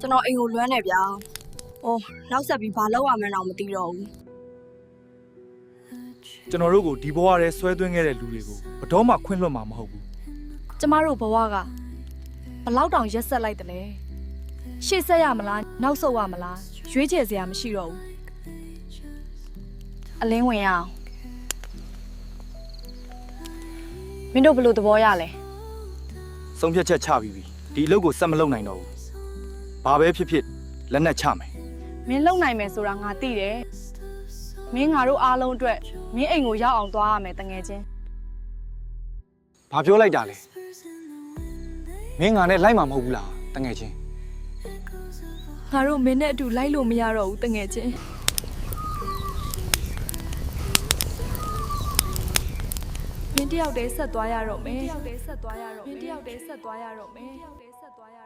ကျွန်တော်အိမ်ကိုလွမ်းနေဗျာ။အော်နောက်ဆက်ပြီးဘာလုပ်ရမှန်းတော့မသိတော့ဘူးကျွန်တော်တို့ကိုဒီဘဝထဲဆွဲသွင်းခဲ့တဲ့လူတွေကိုဘယ်တော့မှခွင့်လွှတ်မှာမဟုတ်ဘူးကျမတို့ဘဝကဘလောက်တောင်ရက်ဆက်လိုက်တယ်လဲရှေ့ဆက်ရမလားနောက်ဆုတ်ရမလားရွေးချယ်စရာမရှိတော့ဘူးအလင်းဝင်ရအောင်မင်းတို့ဘယ်လိုသဘောရလဲဆုံးဖြတ်ချက်ချပြီးပြီဒီအလုပ်ကိုဆက်မလုပ်နိုင်တော့ဘူး ဘာပဲဖြစ်ဖြစ်လက်နက်ချမယ်မင်းလုံနိုင်မယ်ဆိုတာငါသိတယ်မင်းငါတို့အားလုံးအတွက်မင်းအိမ်ကိုရောက်အောင်သွားရမယ်တငယ်ချင်းဘာပြောလိုက်တာလဲမင်းငါနဲ့လိုက်မှာမဟုတ်ဘူးလားတငယ်ချင်းငါတို့မင်းနဲ့အတူလိုက်လို့မရတော့ဘူးတငယ်ချင်းမင်းတယောက်တည်းဆက်သွားရတော့မယ်တယောက်တည်းဆက်သွားရတော့မယ်မင်းတယောက်တည်းဆက်သွားရတော့မယ်